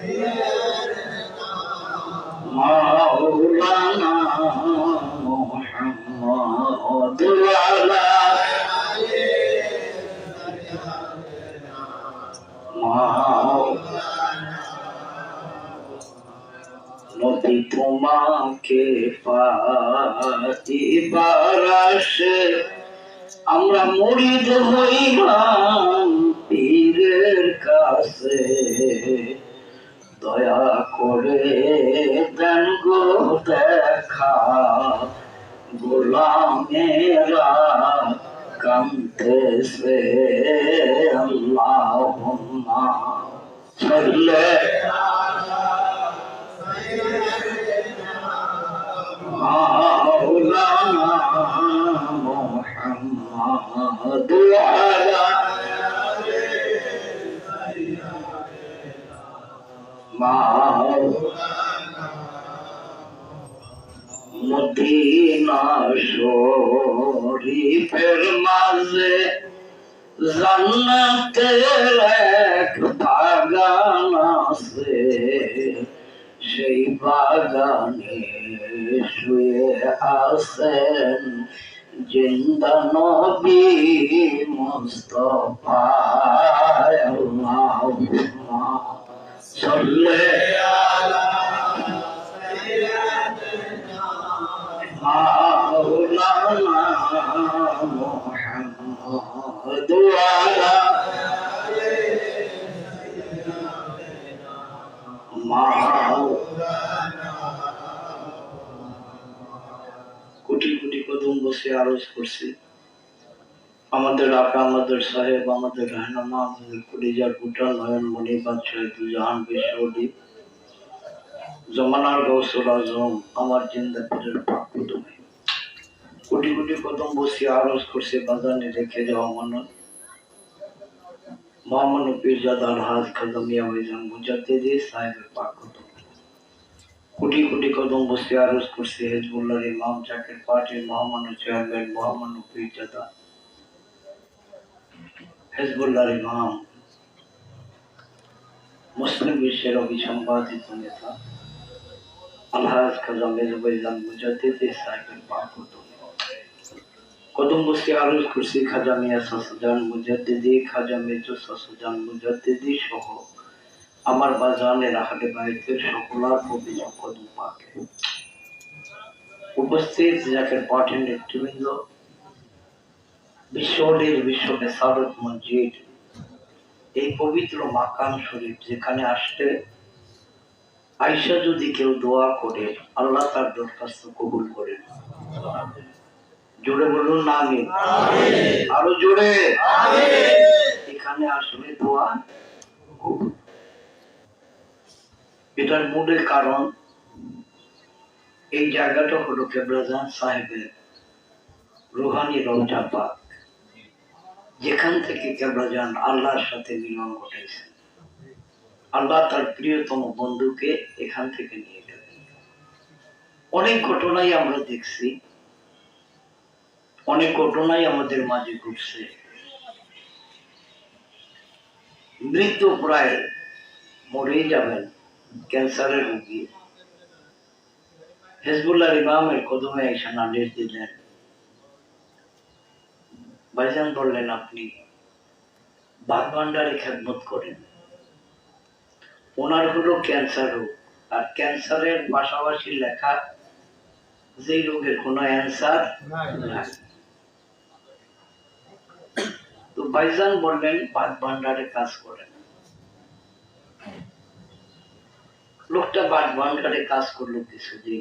Amen. আল্লাহুম্মা সাল্লি مولانا محمد وعلى Medina শরীফের মাঝে জান্নাতের বাগান আছে সেই বাগানে শুয়ে আছেন জিন্দা নবী মুস্তফা আল্লাহুম্মা সাল্লি বসে আরজ করছি। আমাদের আকা সাহেব, আমাদের রাহনামা আমাদের কলিজার ভুটান নয়ন মণি, বাদশাহ জাহান বিশ্বদীপ জমানার গৌসুল আজম আমার জিন্দাপুরের পাক কদমে। কোটি কোটি কদম বসে আরজ করছে বাজানে রেখে যাওয়া মানত মোহাম্মদ পীরজাদার হাজ কদমিয়া হয়েছেন মুজাদ্দিদি সাহেবের পাক কদম। কোটি কোটি কদম বসে আরজ করছে হেজবুল্লাহর ইমাম জাকির পার্টির মহামান্য চেয়ারম্যান মোহাম্মদ পীরজাদা হেজবুল্লাহর ইমাম মুসলিম বিশ্বের অবিসম্পাদিত নেতা আলহাজ খাজা মেজবাইজান মুজাদ্দিদি সাহেবের পাক কদম কদম বসে আরজ করছি খাজা মিয়া সাসুজান মুজাদ্দিদি খাজা মেজু সাসুজান মুজাদ্দিদি সহ আমার বাজানের হাটে বাড়িতে সকলার অভিযোগ কদম পাকে উপস্থিত যাকে পাঠের নেতৃবৃন্দ বিশ্বরের বিশ্ব বেসারত মসজিদ এই পবিত্র মাকান শরীফ যেখানে আসতে আইসা যদি কেউ দোয়া করে আল্লাহ তার দরখাস্ত কবুল করেন জোরে বলুন না আমি আরও জোরে। এখানে আসলে দোয়া কবুল। এটার মূলের কারণ এই জায়গাটা হলো কেবরাজান সাহেবের রুহানি রওজা পাক। যেখান থেকে কেবরাজান আল্লাহর সাথে মিলন ঘটেছে। আল্লাহ তার প্রিয়তম বন্ধুকে এখান থেকে নিয়ে গেলেন। অনেক ঘটনাই আমরা দেখছি। অনেক ঘটনাই আমাদের মাঝে ঘটছে। মৃত্যু প্রায় মরেই যাবেন। ক্যান্সারের রোগী। হেজবুল্লাহ ইমামের কদমে এসে নালিশ দিলেন ভাইজান বললেন আপনি বাঘ ভান্ডারে খেদমত করেন। ওনার হলো ক্যান্সার রোগ। আর ক্যান্সারের পাশাপাশি লেখা যেই রোগের কোনো অ্যান্সার তো ভাইজান বললেন বাঘ ভান্ডারে কাজ করেন। লোকটা বাঘ কাটে কাজ করল কিছুদিন।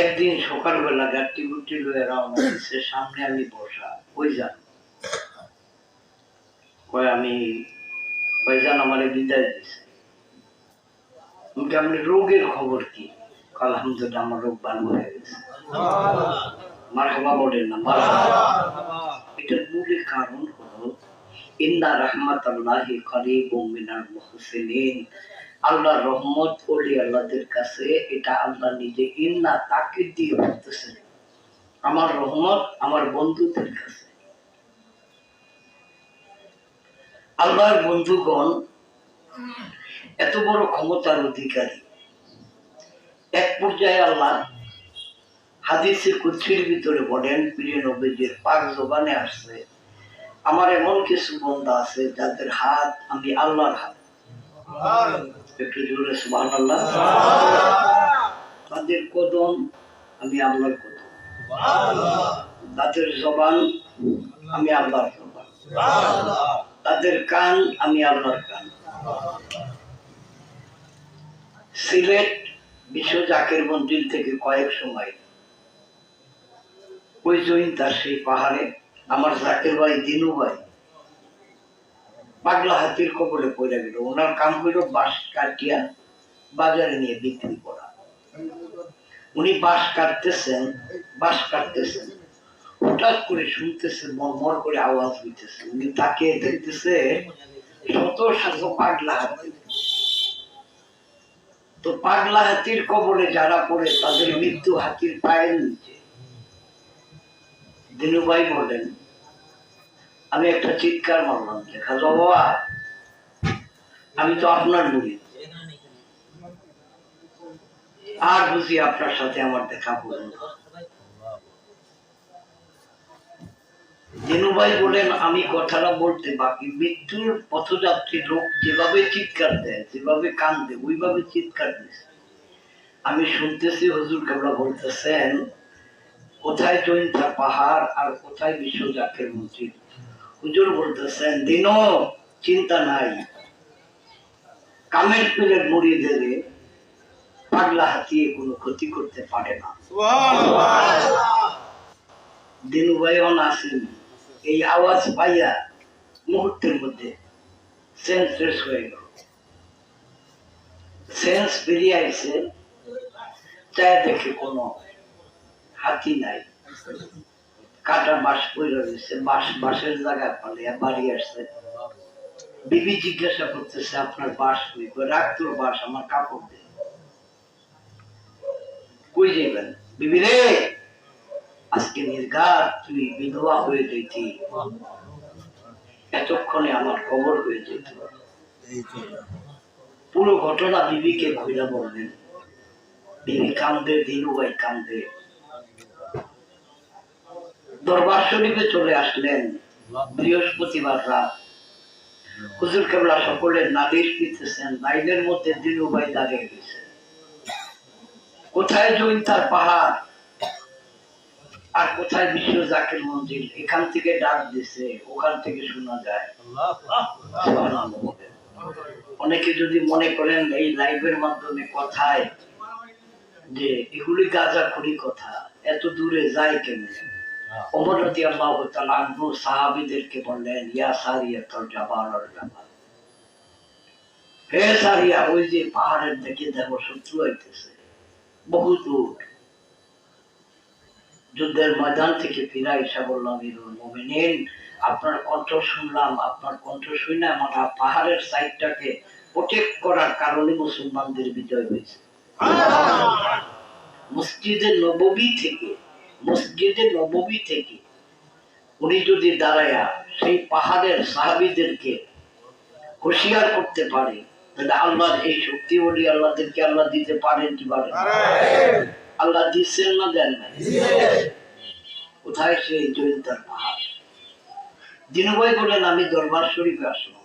একদিন সকালবেলা গাড়ি গুটি লয়ে রওনা দিছে সামনে আমি বসা ওই যান কয়, আমি ভাইজান আমারে বিদায় দিছে। আপনি রোগের খবর কি? আলহামদুলিল্লাহ, আমার রোগ ভালো হয়ে গেছে। মারহাবা বলেন না, মারহাবা। এটার মূল কারণ মিনাল মুহসিনিন। আল্লাহর রহমত ওলি আল্লাহদের কাছে, এটা আল্লাহ নিজে তাকে দিয়ে বলতেছেন। আমার রহমত আমার বন্ধুদের কাছে। আল্লাহর বন্ধুগণ এত বড় ক্ষমতার অধিকারী। এক পর্যায়ে আল্লাহ হাদিসের কুচ্ছির ভিতরে বলেন, প্রিয় নবীজির পাক জবানে আসছে আমার এমন কিছু বন্ধা আছে যাদের হাত আমি আল্লাহর হাত। একটু জোরে সুবাহ আল্লাহ তাদের কদম আমি আল্লাহর কদম। তাদের জবান আমি আল্লাহর জবান। তাদের কান আমি আল্লাহর কান। সিলেট বিশ্ব জাকের মন্দির থেকে কয়েক সময় ওই জৈন তার সেই পাহাড়ে আমার জাকের ভাই, দিনু ভাই, পাগলা হাতির কবলে পড়ে গেল। ওনার কাম হইল বাঁশ কাটিয়া বাজারে নিয়ে বিক্রি করা। উনি বাঁশ কাটতেছেন বাঁশ কাটতেছেন। হঠাৎ করে শুনতেছে মর করে আওয়াজ হইতেছে। উনি তাকে দেখতেছে, শত শত পাগলা হাতি। তো পাগলা হাতির কবলে যারা পড়ে, তাদের মৃত্যু হাতির পায়ের নিচে। দিনুভাই বলেন আমি একটা চিৎকার মারলাম, দেখা বাবা। আমি তো আপনার মুড়ি। আর বুঝি আপনার সাথে আমার দেখা করুন দিনুভাই বলেন, আমি কথাটা বলতে বাকি, মৃত্যুর পথযাত্রী লোক যেভাবে চিৎকার দেয়, যেভাবে কান্দে, ওইভাবে চিৎকার দিচ্ছে আমি শুনতেছি হুজুর কেবলা বলতেছেন, কোথায় জৈন্তা পাহাড় আর কোথায় বিশ্ব জাকের মসজিদ? হুজুর বলতেছেন দিনও চিন্তা নাই। কামের পীরের মুড়ি দেবে, পাগলা হাতিয়ে কোনো ক্ষতি করতে পারে না। দিনু ভাইও আসেন। এই আওয়াজ পাইয়া মুহূর্তের মধ্যে সেন্স ফ্রেশ হয়ে গেল। সেন্স বেরিয়ে আইছে চায় দেখে কোনো হাতি নাই। কাটা বাঁশ পড়ে রয়েছে, বাঁশ, বাঁশের জায়গায় পালিয়া বাড়ি আসছে। বিবি জিজ্ঞাসা করতেছে, আপনার বাঁশ কই? রাখ তোর বাঁশ, আমার কাপড় দে। কই যাবেন বিবি রে, আজকে নির্ঘাত, তুই বিধবা হয়ে যেতি এতক্ষণে আমার কবর হয়ে যেত। পুরো ঘটনা বিবিকে ঘুরা বললেন। বিবি কান্দে দিনুভাই কান্দে। দরবার শরীফে চলে আসলেন বৃহস্পতিবার রাত হুজুর কেবলা সকলের নালিশ দিতেছেন লাইনের মধ্যে দিনুভাই দাঁড়িয়ে গেছে কোথায় জৈন্তার পাহাড়? আর কোথায় বিশ্ব জাকির মন্দির? এখান থেকে ডাক দিছে, ওখান থেকে শোনা যায়। অনেকে যদি মনে করেন এই লাইভের মাধ্যমে কথায় যে, এগুলি গাজা খুরি কথা, এত দূরে যায় কেমনে? ওমর রতি আল্লাহ সাহাবিদেরকে বললেন ইয়া সারিয়া তোর জাবাল। আর জাবাল হে সারিয়া ওই যে পাহাড়ের দিকে দেখো শত্রু হইতেছে বহু দূর। যুদ্ধের ময়দান থেকে ফিরা এসে বললাম ইরুল মোমিনিন আপনার কণ্ঠ শুনলাম আপনার কণ্ঠ শুনে আমার পাহাড়ের সাইডটাকে প্রোটেক্ট করার কারণে মুসলমানদের বিজয় হয়েছে। মসজিদে নববী থেকে মসজিদে নববী থেকে উনি যদি দাঁড়ায়া সেই পাহাড়ের সাহাবিদেরকে হুঁশিয়ার করতে পারে, তাহলে আল্লাহর এই শক্তি বলি আল্লাহদেরকে আল্লাহ দিতে পারেন কি পারেন আল্লাহ দিচ্ছেন না দেন না কোথায় সেই জয়ন্তার পাহাড়? দিনুভাই বলেন, আমি দরবার শরীফে আসলাম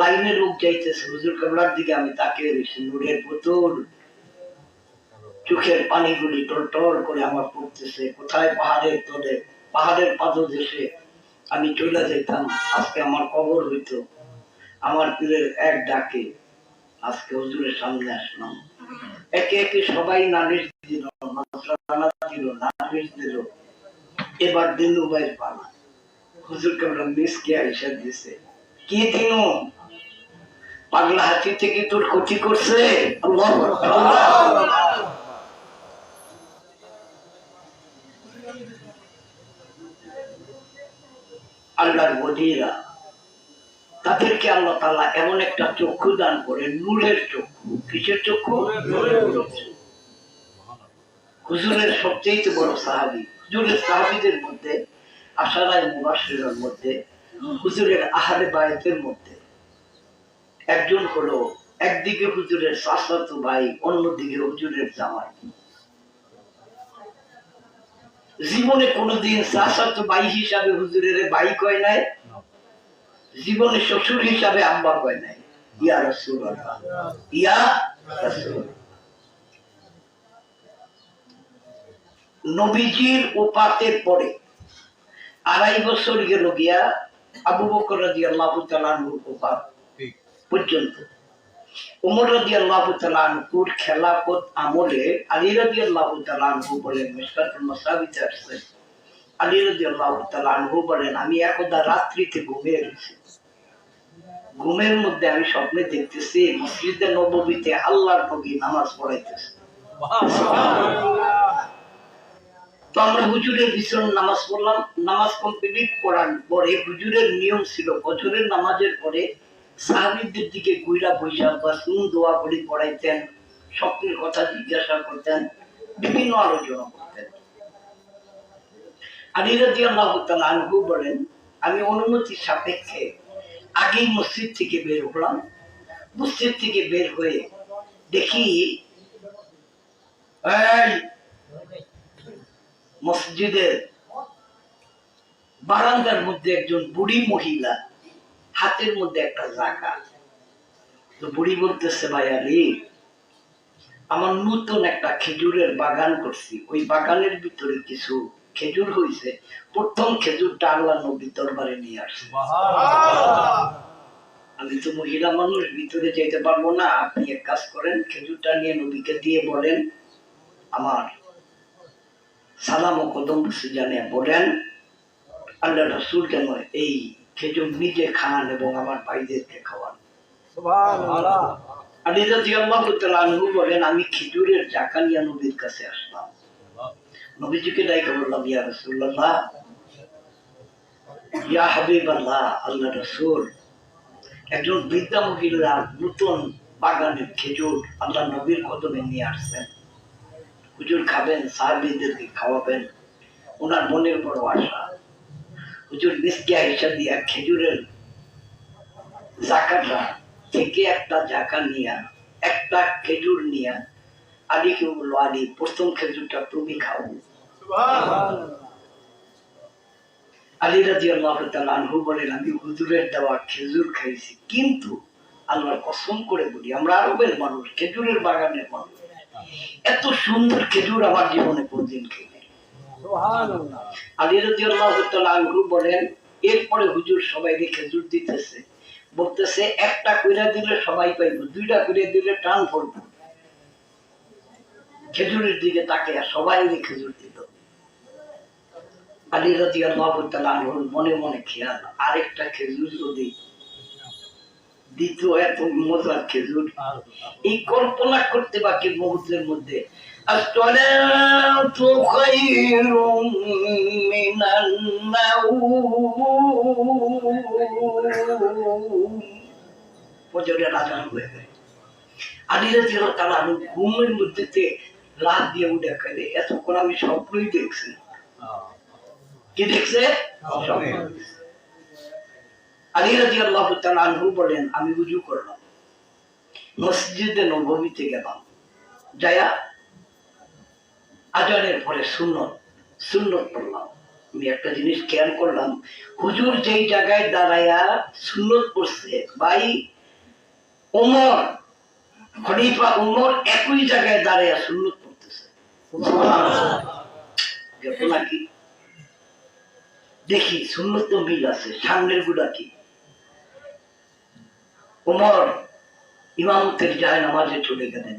লাইনে লোক যাইতেছে, হুজুর কামলার দিকে আমি তাকে রয়েছি নূরের পুতুল চোখের পানিগুলি টল টল করে আমার পড়তেছে। কোথায় পাহাড়ের তলে? পাহাড়ের পাদদেশে আমি চলে যেতাম। আজকে আমার কবর হইতো। আমার পীরের এক ডাকে আজকে হুজুরের সামনে আসলাম। একে একে সবাই নালিশ দিল দিল, নালিশ দিল। এবার দিনু ভাই পালা। হুজুর কেমন মিসকে আইসা দিছে। কি দিনু? পাগলা হাতি থেকে তোর ক্ষতি করছে? আল্লাহু আল্লাহর বদিরা তাদেরকে আল্লাহ তাআলা এমন একটা চক্ষু দান করে, নূরের চক্ষু। কিসের চক্ষু? হুজুরের সবচেয়ে বড় সাহাবি। হুজুরের সাহাবিদের মধ্যে, আশারায় মুবাসিরের মধ্যে, হুজুরের আহারে বায়তের মধ্যে। একজন হলো, একদিকে হুজুরের শাশ্বত ভাই, অন্যদিকে হুজুরের জামাই। জীবনে কোনোদিন শাশ্বত ভাই হিসাবে হুজুরের ভাই কয় নাই জীবনে শ্বশুর হিসাবে আব্বা কয় নাই। ইয়া রসুল ইয়া রসুল নবীজির উপাতের পরে আড়াই বছর গেল গিয়া আবু বকর রাজি আল্লাহ তালানুর উপাত পর্যন্ত। উমর রাজি আল্লাহ তালানুর খেলাফত আমলে আলী রাজি আল্লাহ তালানহু বলেন আলী রাজি আল্লাহ তালানহু বলেন, আমি একদা রাত্রিতে ঘুমিয়ে গেছি ঘুমের মধ্যে আমি স্বপ্নে দেখতেছি, মসজিদে নববীতে আল্লাহর নবী নামাজ পড়াইতেছে। তো আমরা হুজুরের ভীষণ নামাজ পড়লাম, নামাজ কমপ্লিট করার পরে হুজুরের নিয়ম ছিল বছরের নামাজের পরে সাহাবিদের দিকে গুইরা বৈশাখ বা সুন দোয়া করে পড়াইতেন, স্বপ্নের কথা জিজ্ঞাসা করতেন, বিভিন্ন আলোচনা করতেন। আলিরাদি আল্লাহ আনহু বলেন, আমি অনুমতি সাপেক্ষে আগেই মসজিদ থেকে বের হলাম। মসজিদ থেকে বের হয়ে দেখি মসজিদের বারান্দার মধ্যে একজন বুড়ি মহিলা হাতের মধ্যে একটা জাকা তো বুড়ি বলতেছে ভাই আলী আমার নতুন একটা খেজুরের বাগান করছি। ওই বাগানের ভিতরে কিছু খেজুর হয়েছে প্রথম খেজুরটা আল্লাহ নবী দরবারে নিয়ে আসছে। আমি তো মহিলা মানুষ ভিতরে যেতে পারব না। আপনি এক কাজ করেন খেজুরটা নিয়ে নবীকে দিয়ে বলেন আমার সালাম ও কদম জানে বলেন আল্লাহ রসুল যেন এই খেজুর নিজে খান এবং আমার ভাইদেরকে খাওয়ান বলেন আমি খেজুরের জাকানিয়া নবীর কাছে আসলাম। নবীজিকে ডাইকে বললাম ইয়া রসুল্লাহ ইয়া হাবিব আল্লাহ আল্লাহ রসুল একজন বৃদ্ধা মহিলা নতুন বাগানের খেজুর আল্লাহ নবীর কদমে নিয়ে আসছেন। হুজুর খাবেন সাহাবিদেরকে খাওয়াবেন। ওনার মনের বড় আশা। হুজুর মিসকে আইসা দিয়া খেজুরের জাকাটা থেকে একটা জাকা নিয়া একটা খেজুর নিয়া আলীকে বলল আলী প্রথম খেজুরটা তুমি খাও। আলী রাজি আল্লাহ আনহু বলেন আমি হুজুরের দেওয়া খেজুর খাইছি কিন্তু আল্লাহর কসম করে বলি আমরা আরবের মানুষ খেজুরের বাগানের মানুষ। এত সুন্দর খেজুর আমার জীবনে কোনদিন খেয়ে বলেন, এরপরে হুজুর সবাইকে খেজুর দিতেছে। বলতেছে, একটা কইরা দিলে সবাই পাইব, দুইটা দিলে টান খেজুরের দিকে তাকে সবাই খেজুর আলী রাজি মনে মনে খেয়াল, আরেকটা খেজুর যদি দ্বিতীয় এত মজার খেজুর, এই কল্পনা করতে বাকি মুহূর্তের মধ্যে الصلاة خير من النوم ফজরের আজান হয়ে গেল আদিরা ছিল তারা আমি ঘুমের মধ্যে রাত দিয়ে উঠে গেলে এতক্ষণ আমি স্বপ্নই দেখছি কি দেখছে আলী রাজি আল্লাহ আনহু বলেন আমি উজু করলাম মসজিদে নবমীতে গেলাম যায়া আজানের পরে সুন্নত সুন্নত পড়লাম আমি একটা জিনিস খেয়াল করলাম হুজুর যেই জায়গায় দাঁড়ায়া সুন্নত পড়ছে ভাই ওমর খলিফা ওমর একই জায়গায় দাঁড়ায়া সুন্নত পড়তেছে ঘটনা কি? দেখি সুন্নত মিল আছে সামনেরগুলা কি? ওমর ইমামতের যায় নামাজে চলে গেলেন।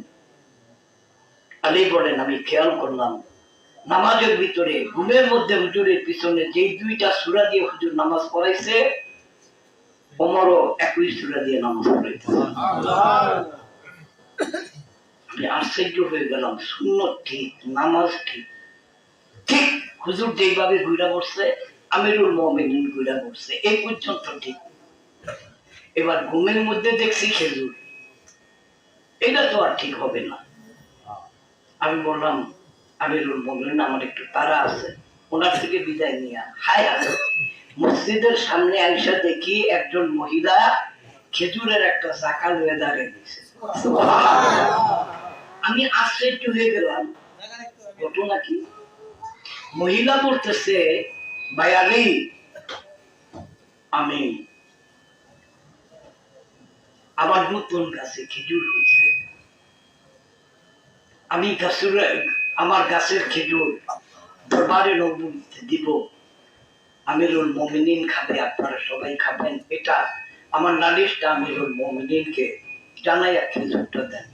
আলী বলেন, আমি খেয়াল করলাম। নামাজের ভিতরে, ঘুমের মধ্যে হুজুরের পিছনে যেই দুইটা সুরা দিয়ে হুজুর নামাজ পড়াইছে একই সুরা দিয়ে নামাজ পড়াইছে আশ্চর্য হয়ে গেলাম শূন্য ঠিক, নামাজ ঠিক। ঠিক, হুজুর ঘুরা পড়ছে আমিরুল মোহামেদিন ঘুরা এই পর্যন্ত ঠিক। এবার ঘুমের মধ্যে দেখছি খেজুর। এটা তো আর ঠিক হবে না। আমি বললাম আমিরুল মোহামেদিন আমার একটু তারা আছে। ওনার থেকে বিদায় নিয়ে হায় হায় মসজিদের সামনে আইসা দেখি একজন মহিলা খেজুরের একটা চাকা লয়ে দাঁড়িয়ে দিছে আমি আশ্চর্য হয়ে গেলাম। ঘটনা কি মহিলা বলতেছে বায়ালি আমি আমার নতুন গাছে খেজুর হয়েছে। আমি গাছের আমার গাছের খেজুর দরবারে নবীতে দিব। আমিরুল মমিনিন খাবে আপনারা সবাই খাবেন। এটা আমার নালিশটা আমিরুল মমিনিনকে জানাইয়া খেজুরটা দেন।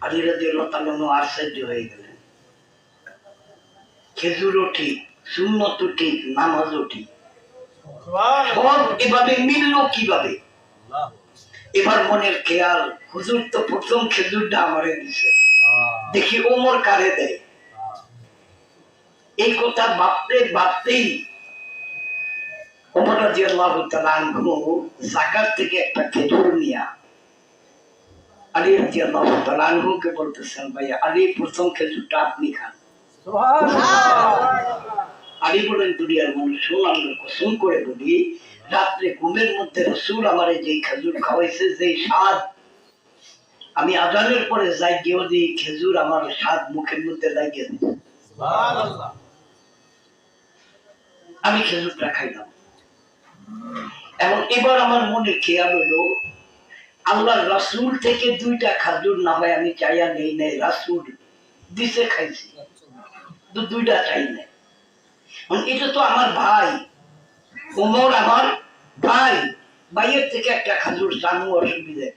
আলী রাজি আল্লাহ আশ্চর্য হয়ে গেলেন। খেজুরও ঠিক সুন্নতও ঠিক নামাজও ঠিক। সব এভাবে মিললো কীভাবে? এবার মনের খেয়াল হুজুর তো প্রথম খেজুরটা আমারে দিছে। দেখি ওমর কারে দেয়। এই কথা ভাবতে ভাবতেই ওমর রাজি আল্লাহ জাকাত থেকে একটা খেজুর নিয়া আলী রাজি আল্লাহ আনহুকে বলতেছেন ভাইয়া আলী প্রথম খেজুরটা আপনি খান। আলী বলেন দুনিয়ার মানুষ শোন কসম করে বলি রাত্রে ঘুমের মধ্যে রসুল আমারে যেই খেজুর খাওয়াইছে যেই স্বাদ আমি আজানের পরে যাই গিয়েও যে খেজুর আমার স্বাদ মুখের মধ্যে লাগিয়ে দিল আমি খেজুরটা খাইলাম। এবং এবার আমার মনে খেয়াল হলো আল্লাহ রাসুল থেকে দুইটা খাজুর না হয় আমি চাইয়া নেই নাই রাসুল দিছে খাইছি। দুইটা চাই নাই। মানে এটা তো আমার ভাই ওমর আমার ভাই ভাইয়ের থেকে একটা খাজুর চানু অসুবিধা?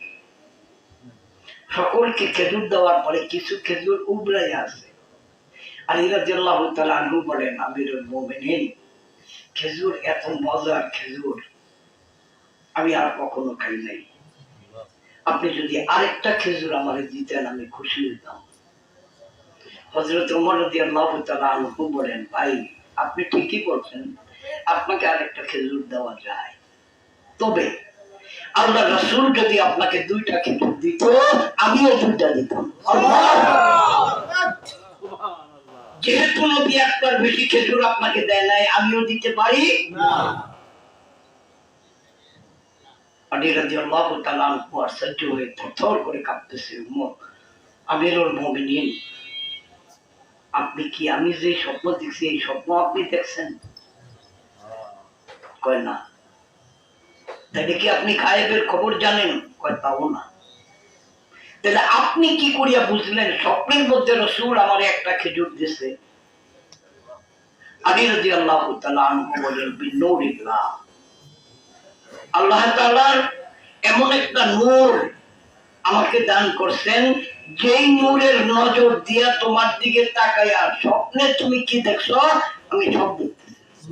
সকলকে খেজুর দেওয়ার পরে কিছু খেজুর উবরাই আছে আনহু বলেন, আমিরুল মোমেনিন, খেজুর এত মজার খেজুর আমি আর কখনো খাই নাই। আপনি যদি আরেকটা খেজুর আমারে দিতেন, আমি খুশি হইতাম। হজরত উমর রদি আল্লাহ আনহু বলেন, ভাই, আপনি ঠিকই বলছেন, আপনাকে আরেকটা খেজুর দেওয়া যায়। তবে আল্লাহ রসুল যদি আপনাকে দুইটা খেজুর দিত আমিও দুইটা দিতাম। যেহেতু নবী একবার বেশি খেজুর আপনাকে দেয় নাই আমিও দিতে পারি? হয়ে আপনি কি আমি যে স্বপ্ন দেখছি এই স্বপ্ন আপনি দেখছেন? কয় না। তাহলে কি আপনি গায়েবের খবর জানেন? কয়, তাও না। তাহলে আপনি কি করিয়া বুঝলেন? স্বপ্নের মধ্যে রসুল আমার একটা খেজুর দিছে। আলী রাজি আল্লাহ বলেন আল্লাহ তাআলার এমন একটা নূর আমাকে দান করছেন, যেই নূরের নজর দিয়া তোমার দিকে তাকাইয়া স্বপ্নে তুমি কি দেখছ? আমি সব দেখতেছি।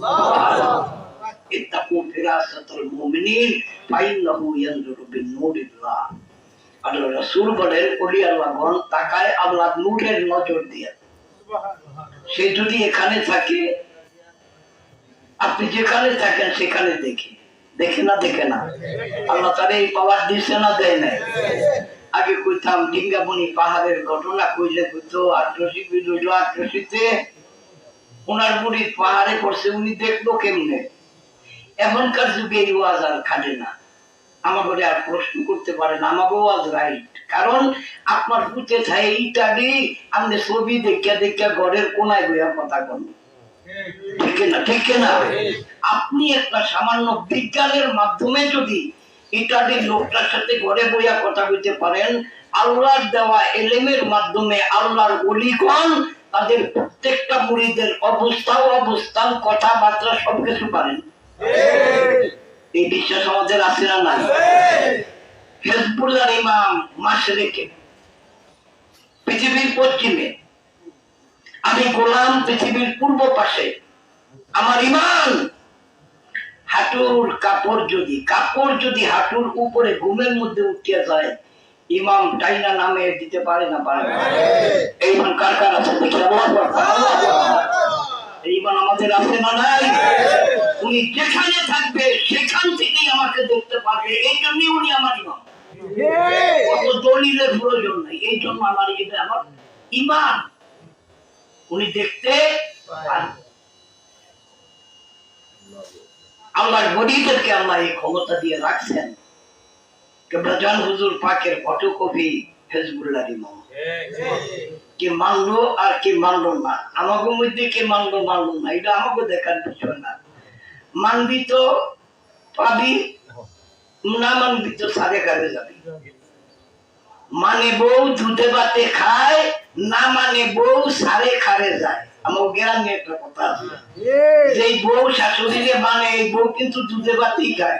আপনি যেখানে থাকেন সেখানে দেখে দেখে না দেখে না আল্লাহ এই পাওয়ার দিচ্ছে না দেয় নাই আগে কইতাম পাহাড়ের ঘটনা কইলে কইতো আট্রসি আট্রসিতে ওনার বুড়ি পাহাড়ে পড়ছে উনি দেখল কেমনে এখনকার যুগে এই ওয়াজ আর খাটে না। বলে আর প্রশ্ন করতে পারেন আমাকে ওয়াজ রাইট কারণ আপনার পুঁতে থাকে ইটালি আপনি ছবি দেখিয়া দেখিয়া ঘরের কোনায় বইয়া কথা কন ঠিক না ঠিক না? আপনি একটা সামান্য বিজ্ঞানের মাধ্যমে যদি ইটালির লোকটার সাথে ঘরে বইয়া কথা বলতে পারেন, আল্লাহর দেওয়া এলেমের মাধ্যমে আল্লাহর অলিগণ তাদের প্রত্যেকটা মুড়িদের অবস্থা অবস্থান, কথাবার্তা সবকিছু পারেন। এই বিশ্বাস আমাদের আছে না নাই? হেজবুল্লার ইমাম মাসরেকে পৃথিবীর পশ্চিমে। আমি গোলাম পৃথিবীর পূর্ব পাশে। আমার ইমান, হাঁটুর কাপড় যদি কাপড় যদি হাঁটুর উপরে ঘুমের মধ্যে উঠিয়া যায়, ইমাম টাইনা নামে দিতে পারে না পারে এই ইমান কার কার আছে? ইমান আমাদের আছে না নাই? উনি যেখানে থাকবে সেখান থেকেই আমাকে দেখতে পারবে। এই জন্যই উনি আমার ইমাম। অত দলিলের প্রয়োজন নাই। এই জন্য আমার এটা আমার ইমান উনি দেখতে আল্লাহর গরিবদেরকে আল্লাহ এই ক্ষমতা দিয়ে রাখছেন। কেবলাজান হুজুর পাকের ফটোকপি হেজবুল্লাহ ইমাম। কে মানলো আর কে মানলো না। আমাকে মধ্যে কে মানলো মানলো না। এটা আমাকে দেখার বিষয় না। মানবি তো পাবি না মানবি তো সারে কারে যাবি। মানে বউ দুধে ভাতে খায় না মানে বউ সারে খারে যায়। আমার গ্রামে একটা কথা আছে। যেই বউ শাশুড়িরে মানে এই বউ কিন্তু দুধে ভাতেই খায়।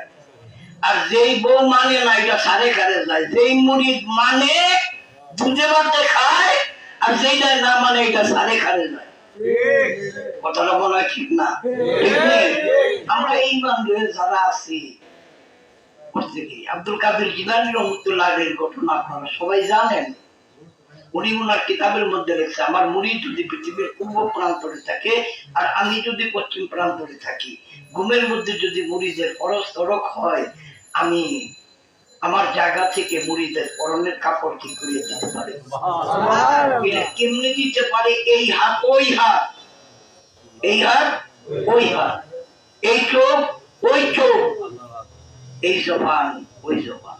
আর যেই বউ মানে না এটা সারে খারে যায়। যেই মুড়ি মানে দুধে ভাতে খায় আর যেইটা না মানে এটা সারে খারে যায়। কথাটা মনে হয় ঠিক না। আমরা যারা আছি আব্দুল কাদের জিলানি ঘটনা আপনারা সবাই জানেন। উনি ওনার কিতাবের মধ্যে লিখছে, আমার মুড়ি যদি পৃথিবীর পূর্ব প্রান্তরে থাকে, আর আমি যদি পশ্চিম প্রান্তরে থাকি, ঘুমের মধ্যে যদি মুড়িদের পরস্তরক হয়, আমি আমার জায়গা থেকে মুড়িদের পরনের কাপড় কি করিয়ে দিতে পারে? কেমনে দিতে পারে? এই হাত ওই হাত। এই হাত ওই হাত। এই চোখ ওই চোখ। এই জবান ওই জবান।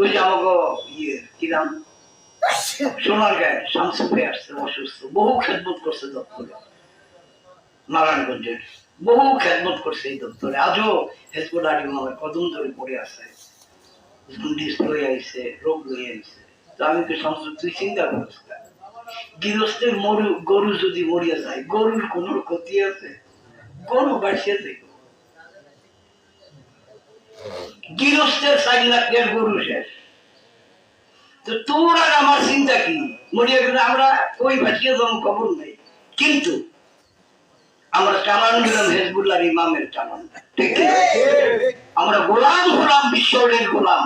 ওই যে আমাকে ইয়ে কিরাম সোনার গায়ে শামসু হয়ে আসছে অসুস্থ। বহু খেদমত করছে দপ্তরে। নারায়ণগঞ্জের। বহু খেদমত করছে এই দপ্তরে। আজও হেসবুল আলী আমার কদম ধরে পড়ে আছে। আইছে, রোগ লই আইছে। তো আমি চিন্তা করিস গৃহস্থের মরু, গরু যদি মরিয়া যায়, গরুর কোন ক্ষতি আছে? গরু বাড়ছে দেখো গৃহস্থের চার লাখ গরু শেষ। তো তোর আর আমার চিন্তা কি? মরিয়া গেলে আমরা ওই বাঁচিয়ে যেমন খবর নেই। কিন্তু আমরা চালান দিলাম হেজবুল্লাহ ইমামের ঠিক আমরা গোলাম গোলাম বিশ্বের গোলাম।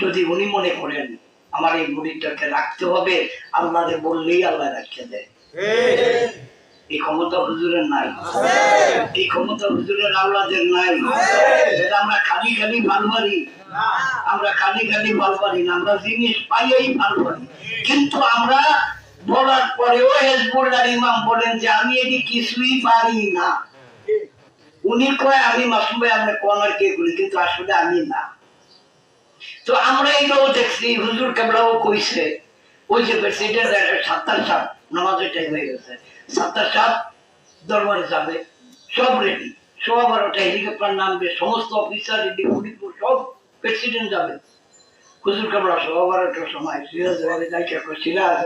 যদি উনি মনে করেন আমার এই মুড়িটাকে রাখতে হবে আল্লাহরে বললেই আল্লাহ রাখতে দেয়। এই ক্ষমতা হুজুরের নাই। এই ক্ষমতা হুজুরের আল্লাদের নাই। এটা আমরা খালি খালি ভালো পারি আমরা খালি খালি ভালো পারি না আমরা জিনিস পাইয়াই ভালো পারি কিন্তু আমরা বলার পরেও হেজবুল্লাহ ইমাম বলেন যে, আমি এটি কিছুই পারি না। উনি কয়, আমি মাসুম আমরা কোনার কে করি? কিন্তু আসলে আমি না। তো আমরা এটাও দেখছি, হুজুর কাবলাও কইছে, ওই যে প্রেসিডেন্ট সাত্তার সাত নামাজের টাইম হয়ে গেছে, সাত্তার সাত দরবারে যাবে, সব রেডি সোয়া বারোটা হেলিকপ্টার নামবে, সমস্ত অফিসার রেডি সব প্রেসিডেন্ট যাবে। হুজুর কাবলা সোয়া বারোটার সময় সিরাজ বাড়ি যাইকে সিরাজ